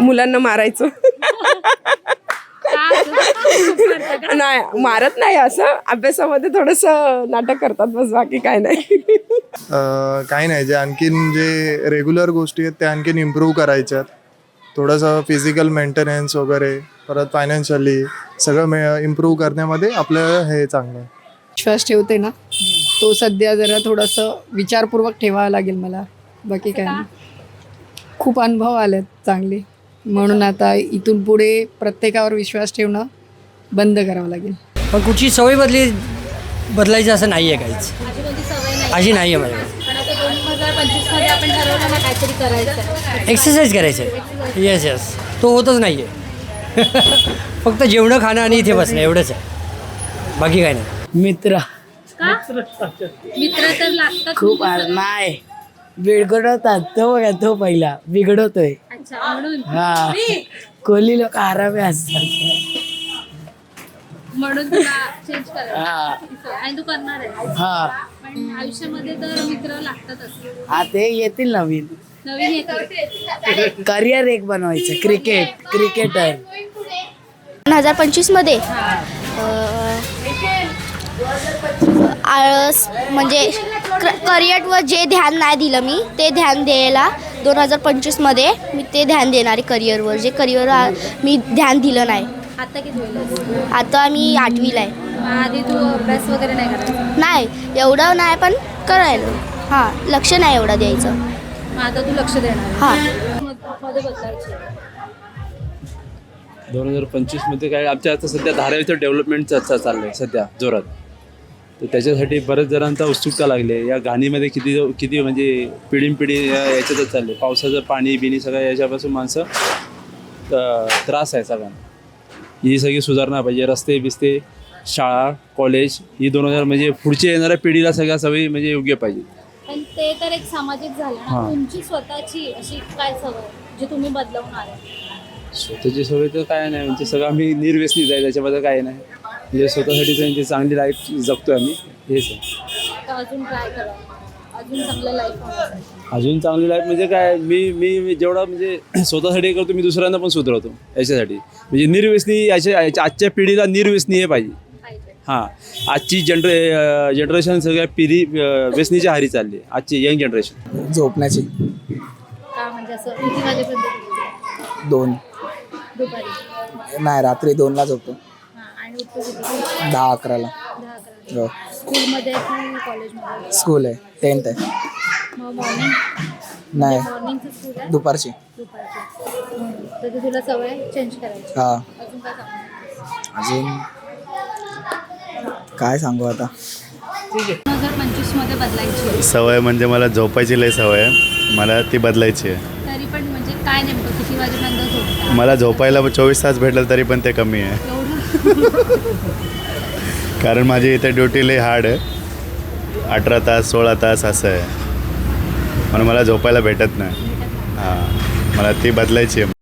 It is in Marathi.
मुलांना मारायचं. नाही मारत नाही असं. अभ्यासामध्ये थोडस नाटक करतात बस बाकी काय नाही. अ, काही नाही. जे आणखीन जे रेग्युलर गोष्टी आहेत त्या आणखीन इम्प्रूव्ह करायच्यात. थोडंसं फिजिकल मेंटेनन्स वगैरे परत फायनान्शियली सगळं मे इम्प्रूव्ह करण्यामध्ये आपलं हे चांगलं आहे. विश्वास ठेवते ना. तो सध्या जरा थोडंसं विचारपूर्वक ठेवावं लागेल मला. बाकी काय नाही. खूप अनुभव आलेत चांगले. म्हणून आता इथून पुढे प्रत्येकावर विश्वास ठेवणं बंद करावं लागेल. पण कुठची सवय बदली बदलायची असं नाही. आहे काहीच अशी नाही आहे करायचं एक्सरसाइज करायचं आहे येस येस तो होतच नाही आहे फक्त जेवणं खाणं आणि इथे बसणं एवढंच आहे. बाकी काय नाही. मित्र. का? मित्र तर खूप नाही बिघडवतात तो बघा तो पहिला. बिघडवतोय म्हणून. हा. कोहली लोक आरामे असतात म्हणून तुला चेंज करायचं. हा. आणि तू करणार आहे हा. पण आयुष्यामध्ये तर मित्र लागतातच हा ते येतील नवीन. नवीन येते करिअर एक बनवायचं क्रिकेट क्रिकेटर. दोन हजार पंचवीसमध्ये आळस म्हणजे करिअरवर जे ध्यान नाही दिलं मी ते ध्यान द्यायला दोन हजार पंचवीसमध्ये मी ते ध्यान देणार आहे करिअरवर जे करिअर मी ध्यान दिलं नाही. आता किती आता मी आठवीला आहे. आधी तू अभ्यास वगैरे नाही करायचा? नाही एवढं नाही पण करायला. हां लक्ष नाही एवढं द्यायचं. आता तू लक्ष देणार. हां. दोन हजार पंचवीसमध्ये काय आमच्या आता सध्या धारावीचं डेव्हलपमेंट चाललं आहे सध्या जोरात. तर त्याच्यासाठी बऱ्याच जणांचा उत्सुकता लागली या घाणीमध्ये किती किती म्हणजे पिढीनपिढी या याच्यातच चालले. पावसाचं पाणी बिणी सगळं याच्यापासून माणसं त्रास आहे सगळ्यांना. ही सगळी सुधारणा पाहिजे. रस्ते बिस्ते शाळा कॉलेज ही दोन हजार म्हणजे पुढच्या येणाऱ्या पिढीला सगळ्या सवयी म्हणजे योग्य पाहिजे. पण ते तर एक सामाजिक झालं ना. तुमची स्वतःची अशी काय सवय जी तुम्ही बदलवणार स्वतःची सवय तर काय नाही. म्हणजे सगळं आम्ही निर्व्यसनीच आहे. त्याच्याबद्दल काय नाही. म्हणजे स्वतःसाठी त्यांची चांगली लाईफ जगतो आम्ही. हेच आहे अजून ट्राय करा अजून चांगलं लाईफ अजून चांगली लाईफ म्हणजे काय मी मी मी जेवढा म्हणजे स्वतःसाठी करतो मी दुसऱ्यांना पण सुधरवतो याच्यासाठी. म्हणजे निर्व्यसनी याच्या याच्या- आजच्या पिढीला निर्व्यसनी हे पाहिजे. पाहिजे. हां आजची जनरे जनरेशन सगळ्या पिढी अं, व्यसनीच्या हारी चालली आहे. आजची यंग जनरेशन झोपण्याची. का म्हणजे असं किती वाजेपर्यंत दोन. दुपारी. नाही रात्री दोनला झोपतो. दहा अकराला. दहा अकरा हो. स्कूलमध्ये की कॉलेजमध्ये? स्कूल आहे टेन्थ आहे. मग मॉर्निंग नाही. मॉर्निंगचं स्कूल आहे? दुपारची. दुपारची. म्हणून तर ती तुला सवय चेंज करायची? हा. अजून काय सांगणार अजून? काय सांगू आता? दोन हजार पंचवीसमध्ये बदलायची आहे. सवय म्हणजे मला झोपायची लय सवय आहे. मला ती बदलायची आहे. तरी पण म्हणजे काय नेमकं? किती वाजेपर्यंत झोपता? मला झोपायला चोवीस तास भेटलं तरी पण ते कमी आहे. कारण माझी इथे ड्युटी लई हार्ड आहे. अठरा तास सोळा तास असं आहे. म्हणून मला झोपायला भेटत नाही. हां मला ती बदलायची आहे.